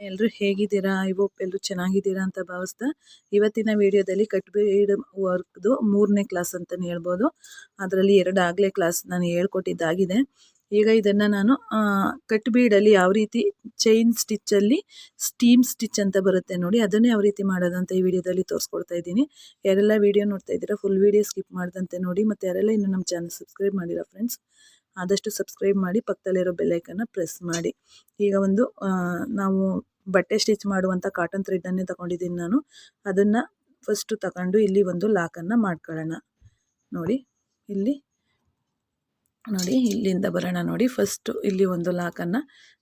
ಎಲ್ಲರೂ ಹೇಗಿದ್ದೀರಾ? I hope ಎಲ್ಲರೂ ಚೆನ್ನಾಗಿದ್ದೀರಾ ಅಂತ ಭಾವಿಸ್ತಾ ಇವತ್ತಿನ ವಿಡಿಯೋದಲ್ಲಿ ಕಟ್ಬೀಡ್ ವರ್ಕ್ದು ಮೂರನೇ ಕ್ಲಾಸ್ ಅಂತಲೇ ಹೇಳ್ಬೋದು. ಅದರಲ್ಲಿ ಎರಡು ಆಗಲೇ ಕ್ಲಾಸ್ ನಾನು ಹೇಳ್ಕೊಟ್ಟಿದ್ದಾಗಿದೆ. ಈಗ ಇದನ್ನು ನಾನು ಕಟ್ ಬೀಡಲ್ಲಿ ಯಾವ ರೀತಿ ಚೈನ್ ಸ್ಟಿಚ್ಚಲ್ಲಿ ಸ್ಟೀಮ್ ಸ್ಟಿಚ್ ಅಂತ ಬರುತ್ತೆ ನೋಡಿ ಅದನ್ನೇ ಯಾವ ರೀತಿ ಮಾಡೋದಂತ ಈ ವಿಡಿಯೋದಲ್ಲಿ ತೋರಿಸ್ಕೊಡ್ತಾ ಇದ್ದೀನಿ. ಯಾರೆಲ್ಲ ವಿಡಿಯೋ ನೋಡ್ತಾ ಇದ್ದೀರಾ ಫುಲ್ ವಿಡಿಯೋ ಸ್ಕಿಪ್ ಮಾಡ್ದಂತೆ ನೋಡಿ ಮತ್ತು ಯಾರೆಲ್ಲ ಇನ್ನು ನಮ್ಮ ಚಾನಲ್ ಸಬ್ಸ್ಕ್ರೈಬ್ ಮಾಡಿರೋ ಫ್ರೆಂಡ್ಸ್ ಆದಷ್ಟು ಸಬ್ಸ್ಕ್ರೈಬ್ ಮಾಡಿ ಪಕ್ಕದಲ್ಲಿರೋ ಬೆಲ್ಲೈಕನ್ನು ಪ್ರೆಸ್ ಮಾಡಿ. ಈಗ ಒಂದು ನಾವು ಬಟ್ಟೆ ಸ್ಟಿಚ್ ಮಾಡುವಂಥ ಕಾಟನ್ ಥ್ರೆಡ್ಡನ್ನೇ ತಗೊಂಡಿದ್ದೀನಿ ನಾನು. ಅದನ್ನು ಫಸ್ಟು ತಗೊಂಡು ಇಲ್ಲಿ ಒಂದು ಲಾಕನ್ನು ಮಾಡ್ಕೊಳ್ಳೋಣ. ನೋಡಿ, ಇಲ್ಲಿ, ನೋಡಿ, ಇಲ್ಲಿಂದ ಬರೋಣ ನೋಡಿ. ಫಸ್ಟು ಇಲ್ಲಿ ಒಂದು ಲಾಕನ್ನು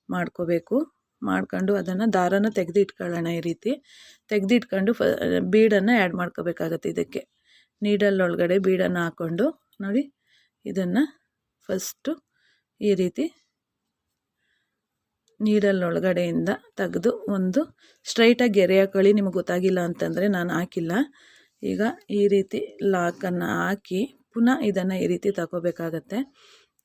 ಮಾಡ್ಕೋಬೇಕು. ಮಾಡ್ಕೊಂಡು ಅದನ್ನು ದಾರನ ತೆಗೆದು ಇಟ್ಕೊಳ್ಳೋಣ ಈ ರೀತಿ. ತೆಗೆದಿಟ್ಕೊಂಡು ಫ ಬೀಡನ್ನು ಆ್ಯಡ್ ಮಾಡ್ಕೋಬೇಕಾಗತ್ತೆ ಇದಕ್ಕೆ. ನೀಡಲ್ಲೊಳಗಡೆ ಬೀಡನ್ನು ಹಾಕ್ಕೊಂಡು ನೋಡಿ, ಇದನ್ನು ಫಸ್ಟು ಈ ರೀತಿ ನೀಡಲ್ ಒಳಗಡೆಯಿಂದ ತೆಗೆದು ಒಂದು ಸ್ಟ್ರೈಟಾಗಿ ಗೆರೆ ಹಾಕೊಳ್ಳಿ ನಿಮಗೆ ಗೊತ್ತಾಗಿಲ್ಲ ಅಂತಂದರೆ ನಾನು ಹಾಕಿಲ್ಲ. ಈಗ ಈ ರೀತಿ ಲಾಕನ್ನು ಹಾಕಿ ಪುನಃ ಇದನ್ನು ಈ ರೀತಿ ತಗೋಬೇಕಾಗತ್ತೆ.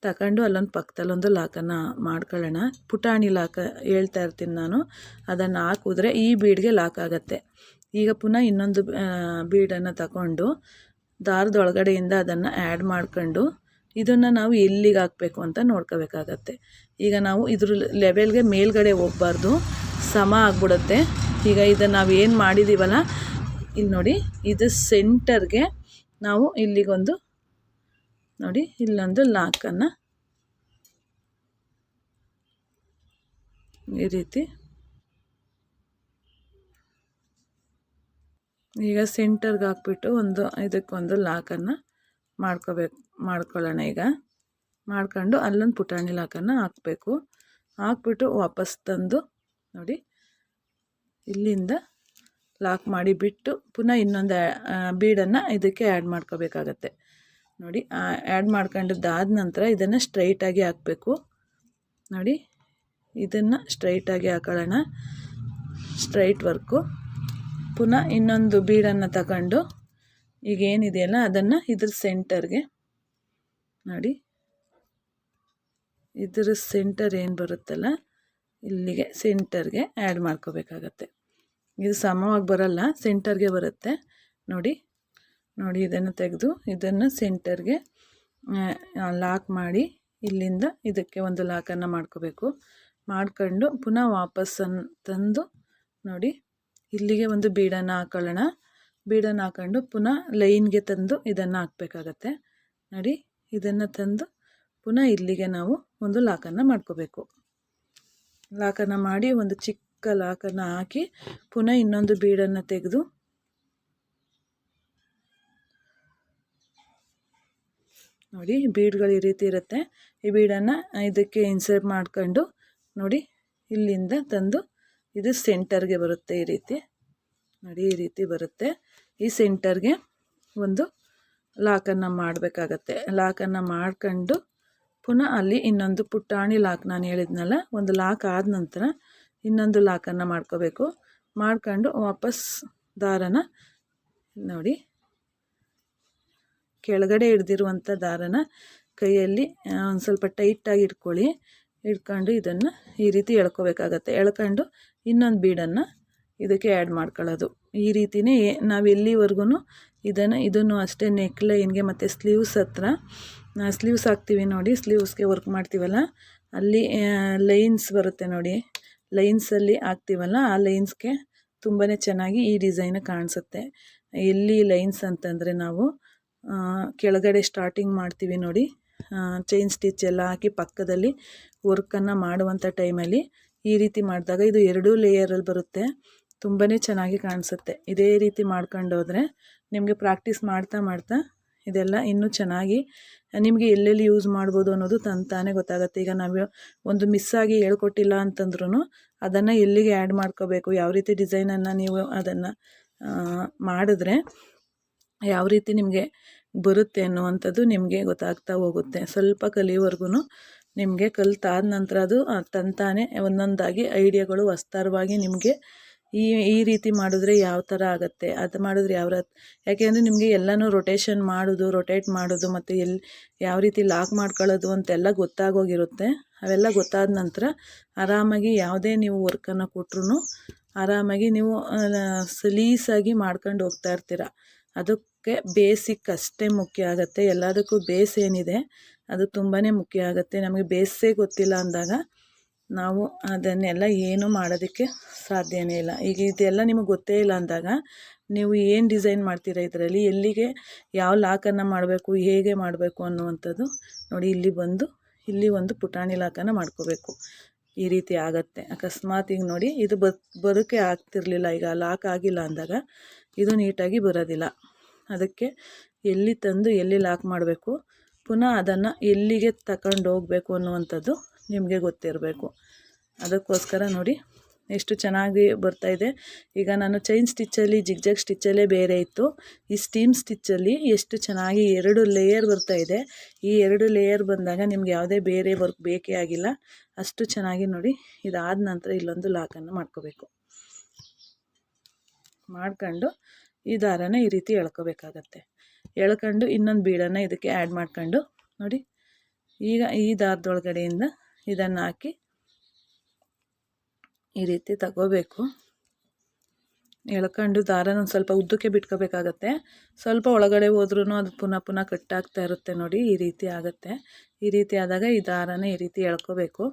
ತಗೊಂಡು ಅಲ್ಲೊಂದು ಪಕ್ಕದಲ್ಲೊಂದು ಲಾಕನ್ನು ಮಾಡ್ಕೊಳ್ಳೋಣ. ಪುಟಾಣಿ ಲಾಕ ಹೇಳ್ತಾ ಇರ್ತೀನಿ ನಾನು. ಅದನ್ನು ಹಾಕಿದ್ರೆ ಈ ಬೀಡ್ಗೆ ಲಾಕ್ ಆಗುತ್ತೆ. ಈಗ ಪುನಃ ಇನ್ನೊಂದು ಬೀಡನ್ನು ತಗೊಂಡು ದಾರದೊಳಗಡೆಯಿಂದ ಅದನ್ನು ಆ್ಯಡ್ ಮಾಡ್ಕೊಂಡು ಇದನ್ನು ನಾವು ಎಲ್ಲಿಗೆ ಹಾಕಬೇಕು ಅಂತ ನೋಡ್ಕೋಬೇಕಾಗತ್ತೆ. ಈಗ ನಾವು ಇದ್ರ ಲೆವೆಲ್ಗೆ ಮೇಲ್ಗಡೆ ಹೋಗ್ಬಾರ್ದು. ಸಮ ಆಗ್ಬಿಡುತ್ತೆ. ಈಗ ಇದನ್ನು ನಾವು ಏನು ಮಾಡಿದ್ದೀವಲ್ಲ ಇಲ್ಲಿ ನೋಡಿ, ಇದು ಸೆಂಟರ್ಗೆ ನಾವು ಇಲ್ಲಿಗೊಂದು, ನೋಡಿ, ಇಲ್ಲೊಂದು ಲಾಕನ್ನು ಈ ರೀತಿ. ಈಗ ಸೆಂಟರ್ಗೆ ಹಾಕ್ಬಿಟ್ಟು ಒಂದು, ಇದಕ್ಕೊಂದು ಲಾಕನ್ನು ಮಾಡ್ಕೋಬೇಕು, ಮಾಡ್ಕೊಳ್ಳೋಣ ಈಗ. ಮಾಡ್ಕೊಂಡು ಅಲ್ಲೊಂದು ಪುಟಾಣಿ ಲಾಕನ್ನು ಹಾಕಬೇಕು. ಹಾಕ್ಬಿಟ್ಟು ವಾಪಸ್ ತಂದು ನೋಡಿ, ಇಲ್ಲಿಂದ ಲಾಕ್ ಮಾಡಿ ಬಿಟ್ಟು ಪುನಃ ಇನ್ನೊಂದು ಬೀಡನ್ನು ಇದಕ್ಕೆ ಆ್ಯಡ್ ಮಾಡ್ಕೋಬೇಕಾಗತ್ತೆ. ನೋಡಿ ಆ್ಯಡ್ ಮಾಡ್ಕೊಂಡಿದ್ದಾದ ನಂತರ ಇದನ್ನು ಸ್ಟ್ರೈಟಾಗಿ ಹಾಕಬೇಕು. ನೋಡಿ, ಇದನ್ನು ಸ್ಟ್ರೈಟಾಗಿ ಹಾಕೊಳ್ಳೋಣ. ಸ್ಟ್ರೈಟ್ ವರ್ಕು ಪುನಃ ಇನ್ನೊಂದು ಬೀಡನ್ನು ತಗೊಂಡು ಈಗ ಏನಿದೆಯಲ್ಲ ಅದನ್ನು ಇದ್ರ ಸೆಂಟರ್ಗೆ ನೋಡಿ. ಇದರ ಸೆಂಟರ್ ಏನು ಬರುತ್ತಲ್ಲ, ಇಲ್ಲಿಗೆ ಸೆಂಟರ್ಗೆ ಆ್ಯಡ್ ಮಾಡ್ಕೋಬೇಕಾಗತ್ತೆ. ಇದು ಸಮವಾಗಿ ಬರಲ್ಲ ಸೆಂಟರ್ಗೆ ಬರುತ್ತೆ. ನೋಡಿ ನೋಡಿ ಇದನ್ನು ತೆಗೆದು ಇದನ್ನು ಸೆಂಟರ್ಗೆ ಲಾಕ್ ಮಾಡಿ ಇಲ್ಲಿಂದ ಇದಕ್ಕೆ ಒಂದು ಲಾಕನ್ನು ಮಾಡ್ಕೋಬೇಕು. ಮಾಡ್ಕೊಂಡು ಪುನಃ ವಾಪಸ್ಸನ್ನು ತಂದು ನೋಡಿ, ಇಲ್ಲಿಗೆ ಒಂದು ಬೀಡನ್ನು ಹಾಕೊಳ್ಳೋಣ. ಬೀಡನ್ನು ಹಾಕೊಂಡು ಪುನಃ ಲೈನ್ಗೆ ತಂದು ಇದನ್ನು ಹಾಕಬೇಕಾಗತ್ತೆ. ನೋಡಿ, ಇದನ್ನು ತಂದು ಪುನಃ ಇಲ್ಲಿಗೆ ನಾವು ಒಂದು ಲಾಕನ್ನು ಮಾಡ್ಕೋಬೇಕು. ಲಾಕನ್ನು ಮಾಡಿ ಒಂದು ಚಿಕ್ಕ ಲಾಕನ್ನು ಹಾಕಿ ಪುನಃ ಇನ್ನೊಂದು ಬೀಡನ್ನು ತೆಗೆದು ನೋಡಿ, ಬೀಡ್ಗಳು ಈ ರೀತಿ ಇರುತ್ತೆ. ಈ ಬೀಡನ್ನು ಇದಕ್ಕೆ ಇನ್ಸರ್ಟ್ ಮಾಡ್ಕೊಂಡು ನೋಡಿ, ಇಲ್ಲಿಂದ ತಂದು ಇದು ಸೆಂಟರ್ಗೆ ಬರುತ್ತೆ ಈ ರೀತಿ. ನೋಡಿ ಈ ರೀತಿ ಬರುತ್ತೆ. ಈ ಸೆಂಟರ್ಗೆ ಒಂದು ಲಾಕನ್ನು ಮಾಡಬೇಕಾಗತ್ತೆ. ಲಾಕನ್ನು ಮಾಡ್ಕೊಂಡು ಪುನಃ ಅಲ್ಲಿ ಇನ್ನೊಂದು ಪುಟ್ಟಾಣಿ ಲಾಕ್ ನಾನು ಹೇಳಿದ್ನಲ್ಲ, ಒಂದು ಲಾಕ್ ಆದ ನಂತರ ಇನ್ನೊಂದು ಲಾಕನ್ನು ಮಾಡ್ಕೋಬೇಕು. ಮಾಡ್ಕೊಂಡು ವಾಪಸ್ ದಾರನ ನೋಡಿ, ಕೆಳಗಡೆ ಹಿಡ್ದಿರುವಂಥ ದಾರನ ಕೈಯಲ್ಲಿ ಒಂದು ಸ್ವಲ್ಪ ಟೈಟಾಗಿ ಇಟ್ಕೊಳ್ಳಿ ಇಟ್ಕೊಂಡು ಇದನ್ನು ಈ ರೀತಿ ಎಳ್ಕೋಬೇಕಾಗತ್ತೆ. ಎಳ್ಕೊಂಡು ಇನ್ನೊಂದು ಬೀಡನ್ನು ಇದಕ್ಕೆ ಆ್ಯಡ್ ಮಾಡ್ಕೊಳ್ಳೋದು. ಈ ರೀತಿಯೇ ನಾವು ಎಲ್ಲಿವರೆಗೂ ಇದನ್ನು ಇದನ್ನು ಅಷ್ಟೇ ನೆಕ್ ಲೈನ್ಗೆ ಮತ್ತು ಸ್ಲೀವ್ಸ್ ಹತ್ರ ಸ್ಲೀವ್ಸ್ ಹಾಕ್ತೀವಿ ನೋಡಿ ಸ್ಲೀವ್ಸ್ಗೆ ವರ್ಕ್ ಮಾಡ್ತೀವಲ್ಲ? ಅಲ್ಲಿ ಲೈನ್ಸ್ ಬರುತ್ತೆ ನೋಡಿ. ಲೈನ್ಸಲ್ಲಿ ಹಾಕ್ತೀವಲ್ಲ, ಆ ಲೈನ್ಸ್ಗೆ ತುಂಬಾ ಚೆನ್ನಾಗಿ ಈ ಡಿಸೈನ್ ಕಾಣಿಸುತ್ತೆ. ಎಲ್ಲಿ ಲೈನ್ಸ್ ಅಂತಂದರೆ ನಾವು ಕೆಳಗಡೆ ಸ್ಟಾರ್ಟಿಂಗ್ ಮಾಡ್ತೀವಿ ನೋಡಿ. ಚೈನ್ ಸ್ಟಿಚ್ ಎಲ್ಲ ಹಾಕಿ ಪಕ್ಕದಲ್ಲಿ ವರ್ಕನ್ನು ಮಾಡುವಂಥ ಟೈಮಲ್ಲಿ ಈ ರೀತಿ ಮಾಡಿದಾಗ ಇದು ಎರಡೂ ಲೇಯರಲ್ಲಿ ಬರುತ್ತೆ. ತುಂಬಾ ಚೆನ್ನಾಗಿ ಕಾಣಿಸುತ್ತೆ. ಇದೇ ರೀತಿ ಮಾಡ್ಕೊಂಡು ನಿಮಗೆ ಪ್ರಾಕ್ಟೀಸ್ ಮಾಡ್ತಾ ಮಾಡ್ತಾ ಇದೆಲ್ಲ ಇನ್ನೂ ಚೆನ್ನಾಗಿ ನಿಮಗೆ ಎಲ್ಲೆಲ್ಲಿ ಯೂಸ್ ಮಾಡ್ಬೋದು ಅನ್ನೋದು ತಂತಾನೆ ಗೊತ್ತಾಗುತ್ತೆ. ಈಗ ನಾವು ಒಂದು ಮಿಸ್ಸಾಗಿ ಹೇಳ್ಕೊಟ್ಟಿಲ್ಲ ಅಂತಂದ್ರೂ ಅದನ್ನು ಎಲ್ಲಿಗೆ ಆ್ಯಡ್ ಮಾಡ್ಕೋಬೇಕು? ಯಾವ ರೀತಿ ಡಿಸೈನನ್ನು ನೀವು ಅದನ್ನು ಮಾಡಿದ್ರೆ ಯಾವ ರೀತಿ ನಿಮಗೆ ಬರುತ್ತೆ ಅನ್ನುವಂಥದ್ದು ನಿಮಗೆ ಗೊತ್ತಾಗ್ತಾ ಹೋಗುತ್ತೆ. ಸ್ವಲ್ಪ ಕಲಿಯೋವರೆಗೂ ನಿಮಗೆ ಕಲಿತಾದ ನಂತರ ಅದು ತಂತಾನೆ ಒಂದೊಂದಾಗಿ ಐಡಿಯಾಗಳು ವಸ್ತಾರವಾಗಿ ನಿಮಗೆ ಈ ಈ ರೀತಿ ಮಾಡಿದ್ರೆ ಯಾವ ಥರ ಆಗುತ್ತೆ? ಅದು ಮಾಡಿದ್ರೆ ಯಾವ ಯಾಕೆ ಯಾಕೆಂದರೆ ನಿಮಗೆ ಎಲ್ಲನೂ ರೊಟೇಷನ್ ಮಾಡೋದು ರೊಟೇಟ್ ಮಾಡೋದು ಮತ್ತು ಎಲ್ಲಿ ಯಾವ ರೀತಿ ಲಾಕ್ ಮಾಡ್ಕೊಳ್ಳೋದು ಅಂತೆಲ್ಲ ಗೊತ್ತಾಗೋಗಿರುತ್ತೆ. ಅವೆಲ್ಲ ಗೊತ್ತಾದ ನಂತರ ಆರಾಮಾಗಿ ಯಾವುದೇ ನೀವು ವರ್ಕನ್ನು ಕೊಟ್ರು ಆರಾಮಾಗಿ ನೀವು ಸಲೀಸಾಗಿ ಮಾಡ್ಕೊಂಡು ಹೋಗ್ತಾ ಇರ್ತೀರ. ಅದಕ್ಕೆ ಬೇಸಿಕ್ ಅಷ್ಟೇ ಮುಖ್ಯ ಆಗುತ್ತೆ. ಎಲ್ಲದಕ್ಕೂ ಬೇಸ್ ಏನಿದೆ, ಅದು ತುಂಬಾ ಮುಖ್ಯ ಆಗುತ್ತೆ. ನಮಗೆ ಬೇಸೇ ಗೊತ್ತಿಲ್ಲ ಅಂದಾಗ ನಾವು ಅದನ್ನೆಲ್ಲ ಏನೂ ಮಾಡೋದಕ್ಕೆ ಸಾಧ್ಯವೇ ಇಲ್ಲ. ಈಗ ಇದೆಲ್ಲ ನಿಮಗೆ ಗೊತ್ತೇ ಇಲ್ಲ ಅಂದಾಗ ನೀವು ಏನು ಡಿಸೈನ್ ಮಾಡ್ತೀರಾ ಇದರಲ್ಲಿ? ಎಲ್ಲಿಗೆ ಯಾವ ಲಾಕನ್ನು ಮಾಡಬೇಕು? ಹೇಗೆ ಮಾಡಬೇಕು ಅನ್ನುವಂಥದ್ದು ನೋಡಿ, ಇಲ್ಲಿ ಬಂದು, ಇಲ್ಲಿ ಒಂದು ಪುಟಾಣಿ ಲಾಕನ್ನು ಮಾಡ್ಕೋಬೇಕು. ಈ ರೀತಿ ಆಗತ್ತೆ. ಅಕಸ್ಮಾತ್ ಈಗ ನೋಡಿ, ಇದು ಬ ಬರೋಕ್ಕೆ ಆಗ್ತಿರ್ಲಿಲ್ಲ. ಈಗ ಲಾಕ್ ಆಗಿಲ್ಲ ಅಂದಾಗ ಇದು ನೀಟಾಗಿ ಬರೋದಿಲ್ಲ. ಅದಕ್ಕೆ ಎಲ್ಲಿ ತಂದು ಎಲ್ಲಿ ಲಾಕ್ ಮಾಡಬೇಕು, ಪುನಃ ಅದನ್ನು ಎಲ್ಲಿಗೆ ತಗೊಂಡು ಹೋಗಬೇಕು ಅನ್ನುವಂಥದ್ದು ನಿಮಗೆ ಗೊತ್ತಿರಬೇಕು. ಅದಕ್ಕೋಸ್ಕರ ನೋಡಿ, ಎಷ್ಟು ಚೆನ್ನಾಗಿ ಬರ್ತಾಯಿದೆ ಈಗ ನಾನು ಚೈನ್ ಸ್ಟಿಚ್ಚಲ್ಲಿ ಜಿಗ್ಜಾಗ್ ಸ್ಟಿಚ್ಚಲ್ಲೇ ಬೇರೆ ಇತ್ತು. ಈ ಸ್ಟೀಮ್ ಸ್ಟಿಚ್ಚಲ್ಲಿ ಎಷ್ಟು ಚೆನ್ನಾಗಿ ಎರಡು ಲೇಯರ್ ಬರ್ತಾಯಿದೆ ಈ ಎರಡು ಲೇಯರ್ ಬಂದಾಗ ನಿಮ್ಗೆ ಯಾವುದೇ ಬೇರೆ ವರ್ಕ್ ಬೇಕೇ ಆಗಿಲ್ಲ. ಅಷ್ಟು ಚೆನ್ನಾಗಿ ನೋಡಿ, ಇದಾದ ನಂತರ ಇಲ್ಲೊಂದು ಲಾಕನ್ನು ಮಾಡ್ಕೋಬೇಕು. ಮಾಡ್ಕೊಂಡು ಈ ದಾರನ ಈ ರೀತಿ ಎಳ್ಕೋಬೇಕಾಗತ್ತೆ. ಎಳ್ಕೊಂಡು ಇನ್ನೊಂದು ಬೀಡನ್ನು ಇದಕ್ಕೆ ಆ್ಯಡ್ ಮಾಡ್ಕೊಂಡು ನೋಡಿ. ಈಗ ಈ ದಾರದೊಳಗಡೆಯಿಂದ ಇದನ್ನು ಹಾಕಿ ಈ ರೀತಿ ತಗೋಬೇಕು. ಎಳ್ಕೊಂಡು ದಾರನ ಒಂದು ಸ್ವಲ್ಪ ಉದ್ದಕ್ಕೆ ಬಿಟ್ಕೋಬೇಕಾಗತ್ತೆ. ಸ್ವಲ್ಪ ಒಳಗಡೆ ಹೋದ್ರೂ ಅದು ಪುನಃ ಪುನಃ ಕಟ್ಟಾಗ್ತಾ ಇರುತ್ತೆ ನೋಡಿ, ಈ ರೀತಿ ಆಗುತ್ತೆ. ಈ ರೀತಿ ಆದಾಗ ಈ ದಾರನ ಈ ರೀತಿ ಎಳ್ಕೋಬೇಕು.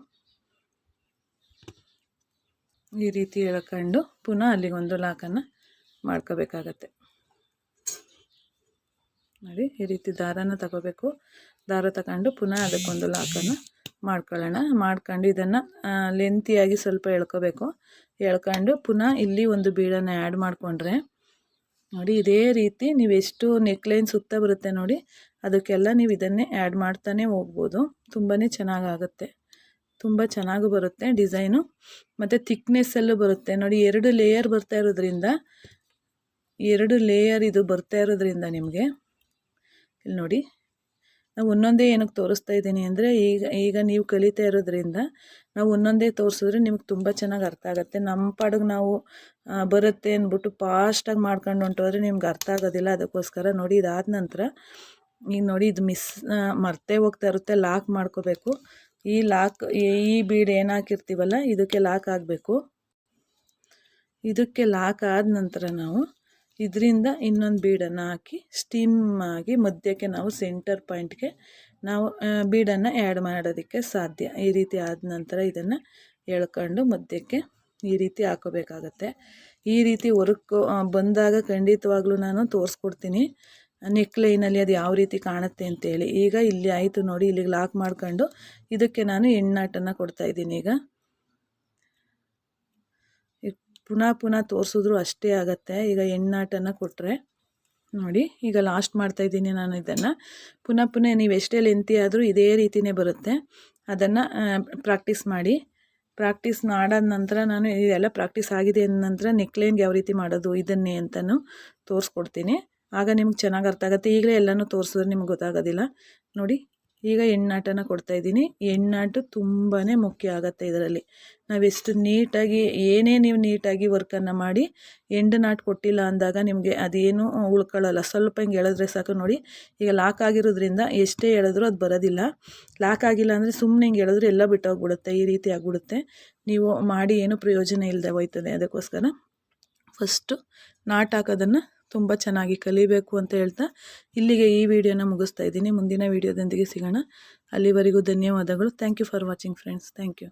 ಈ ರೀತಿ ಎಳ್ಕೊಂಡು ಪುನಃ ಅಲ್ಲಿಗೊಂದು ಲಾಕನ್ನು ಮಾಡ್ಕೋಬೇಕಾಗತ್ತೆ. ನೋಡಿ, ಈ ರೀತಿ ದಾರನ ತಗೋಬೇಕು. ದಾರ ತಗೊಂಡು ಪುನಃ ಅದಕ್ಕೊಂದು ಲಾಕನ್ನು ಮಾಡ್ಕೊಳ್ಳೋಣ. ಮಾಡ್ಕೊಂಡು ಇದನ್ನು ಲೆಂತಿಯಾಗಿ ಸ್ವಲ್ಪ ಎಳ್ಕೋಬೇಕು. ಎಳ್ಕೊಂಡು ಪುನಃ ಇಲ್ಲಿ ಒಂದು ಬೀಡನ್ನು ಆ್ಯಡ್ ಮಾಡಿಕೊಂಡ್ರೆ, ನೋಡಿ ಇದೇ ರೀತಿ ನೀವು ಎಷ್ಟು ನೆಕ್ಲೈನ್ ಸುತ್ತ ಬರುತ್ತೆ ನೋಡಿ, ಅದಕ್ಕೆಲ್ಲ ನೀವು ಇದನ್ನೇ ಆ್ಯಡ್ ಮಾಡ್ತಾನೆ ಹೋಗ್ಬೋದು. ತುಂಬಾ ಚೆನ್ನಾಗಾಗುತ್ತೆ. ತುಂಬ ಚೆನ್ನಾಗೂ ಬರುತ್ತೆ ಡಿಸೈನು ಮತ್ತು ಥಿಕ್ನೆಸ್ಸಲ್ಲೂ ಬರುತ್ತೆ. ನೋಡಿ ಎರಡು ಲೇಯರ್ ಬರ್ತಾ ಇರೋದ್ರಿಂದ, ಎರಡು ಲೇಯರ್ ಇದು ಬರ್ತಾ ಇರೋದ್ರಿಂದ ನಿಮಗೆ, ಇಲ್ಲಿ ನೋಡಿ ನಾವು ಒಂದೊಂದೇ ಏನಕ್ಕೆ ತೋರಿಸ್ತಾ ಇದ್ದೀನಿ ಅಂದರೆ ಈಗ ಈಗ ನೀವು ಕಲಿತಾ ಇರೋದ್ರಿಂದ ನಾವು ಒಂದೊಂದೇ ತೋರಿಸಿದ್ರೆ ನಿಮ್ಗೆ ತುಂಬ ಚೆನ್ನಾಗಿ ಅರ್ಥ ಆಗುತ್ತೆ. ನಮ್ಮ ಪಾಡಿಗೆ ನಾವು ಬರುತ್ತೆ ಅಂದ್ಬಿಟ್ಟು ಫಾಸ್ಟಾಗಿ ಮಾಡ್ಕೊಂಡು ಹೊಂಟೋದ್ರೆ ನಿಮ್ಗೆ ಅರ್ಥ ಆಗೋದಿಲ್ಲ. ಅದಕ್ಕೋಸ್ಕರ ನೋಡಿ ಇದಾದ ನಂತರ ಈಗ ನೋಡಿ ಇದು ಮಿಸ್ ಮರ್ತೇ ಹೋಗ್ತಾ ಇರುತ್ತೆ. ಲಾಕ್ ಮಾಡ್ಕೋಬೇಕು. ಈ ಲಾಕ್ ಈ ಬೀಡ್ ಏನು ಹಾಕಿರ್ತೀವಲ್ಲ, ಇದಕ್ಕೆ ಲಾಕ್ ಆಗಬೇಕು. ಇದಕ್ಕೆ ಲಾಕ್ ಆದ ನಂತರ ನಾವು ಇದರಿಂದ ಇನ್ನೊಂದು ಬೀಡನ್ನು ಹಾಕಿ ಸ್ಟೀಮ್ ಆಗಿ ಮಧ್ಯಕ್ಕೆ ನಾವು ಸೆಂಟರ್ ಪಾಯಿಂಟ್ಗೆ ನಾವು ಬೀಡನ್ನು ಆ್ಯಡ್ ಮಾಡೋದಕ್ಕೆ ಸಾಧ್ಯ. ಈ ರೀತಿ ಆದ ನಂತರ ಇದನ್ನು ಎಳ್ಕೊಂಡು ಮಧ್ಯಕ್ಕೆ ಈ ರೀತಿ ಹಾಕೋಬೇಕಾಗತ್ತೆ. ಈ ರೀತಿ ವರ್ಕ್ ಬಂದಾಗ ಖಂಡಿತವಾಗ್ಲೂ ನಾನು ತೋರಿಸ್ಕೊಡ್ತೀನಿ. ನೆಕ್ ಲೈನಲ್ಲಿ ಅದು ಯಾವ ರೀತಿ ಕಾಣುತ್ತೆ ಅಂತೇಳಿ. ಈಗ ಇಲ್ಲಿ ಆಯಿತು ನೋಡಿ, ಇಲ್ಲಿಗೆ ಲಾಕ್ ಮಾಡ್ಕೊಂಡು ಇದಕ್ಕೆ ನಾನು ಎಣ್ಣಾಟನ್ನು ಕೊಡ್ತಾಯಿದ್ದೀನಿ ಈಗ. ಪುನಃ ಪುನಃ ತೋರಿಸಿದ್ರು ಅಷ್ಟೇ ಆಗುತ್ತೆ. ಈಗ ಎಣ್ಣಾಟನ ಕೊಟ್ಟರೆ ನೋಡಿ, ಈಗ ಲಾಸ್ಟ್ ಮಾಡ್ತಾಯಿದ್ದೀನಿ ನಾನು ಇದನ್ನು. ಪುನಃ ಪುನಃ ನೀವು ಎಷ್ಟೇ ಲೆಂತಿ ಆದರೂ ಇದೇ ರೀತಿಯೇ ಬರುತ್ತೆ. ಅದನ್ನು ಪ್ರಾಕ್ಟೀಸ್ ಮಾಡಿ. ಪ್ರಾಕ್ಟೀಸ್ ಮಾಡಾದ ನಂತರ ನಾನು ಇದೆಲ್ಲ ಪ್ರಾಕ್ಟೀಸ್ ಆಗಿದೆ ಅಂದ ನಂತರ ನೆಕ್ಲೇನ್ಗೆ ಯಾವ ರೀತಿ ಮಾಡೋದು, ಇದನ್ನೇ ಅಂತಲೂ ತೋರಿಸ್ಕೊಡ್ತೀನಿ. ಆಗ ನಿಮ್ಗೆ ಚೆನ್ನಾಗಿ ಅರ್ಥ ಆಗುತ್ತೆ. ಈಗಲೇ ಎಲ್ಲನೂ ತೋರಿಸಿದ್ರೆ ನಿಮ್ಗೆ ಗೊತ್ತಾಗೋದಿಲ್ಲ. ನೋಡಿ ಈಗ ಎಣ್ಣಾಟನ ಕೊಡ್ತಾಯಿದ್ದೀನಿ ಎಣ್ಣಾಟು ತುಂಬಾ ಮುಖ್ಯ ಆಗುತ್ತೆ ಇದರಲ್ಲಿ. ನಾವೆಷ್ಟು ನೀಟಾಗಿ, ಏನೇ ನೀವು ನೀಟಾಗಿ ವರ್ಕನ್ನು ಮಾಡಿ ಎಂಡು ನಾಟ್ ಕೊಟ್ಟಿಲ್ಲ ಅಂದಾಗ ನಿಮಗೆ ಅದೇನು ಉಳ್ಕೊಳ್ಳಲ್ಲ. ಸ್ವಲ್ಪ ಹಿಂಗೆ ಎಳೆದ್ರೆ ಸಾಕು ನೋಡಿ. ಈಗ ಲಾಕ್ ಆಗಿರೋದ್ರಿಂದ ಎಷ್ಟೇ ಎಳೆದ್ರೂ ಅದು ಬರೋದಿಲ್ಲ. ಲಾಕ್ ಆಗಿಲ್ಲ ಅಂದರೆ ಸುಮ್ಮನೆ ಹಿಂಗೆ ಎಳೆದ್ರೆ ಎಲ್ಲ ಬಿಟ್ಟೋಗ್ಬಿಡುತ್ತೆ. ಈ ರೀತಿ ಆಗಿಬಿಡುತ್ತೆ. ನೀವು ಮಾಡಿ ಏನು ಪ್ರಯೋಜನ ಇಲ್ಲದೆ ಹೋಯ್ತದೆ ಅದಕ್ಕೋಸ್ಕರ. ಫಸ್ಟು ನಾಟ್ ಹಾಕೋದನ್ನು ತುಂಬ ಚೆನ್ನಾಗಿ ಕಲಿಬೇಕು ಅಂತ ಹೇಳ್ತಾ ಇಲ್ಲಿಗೆ ಈ ವಿಡಿಯೋನ ಮುಗಿಸ್ತಾ ಇದ್ದೀನಿ. ಮುಂದಿನ ವಿಡಿಯೋದೊಂದಿಗೆ ಸಿಗೋಣ. ಅಲ್ಲಿವರೆಗೂ ಧನ್ಯವಾದಗಳು. Thank you for watching friends thank you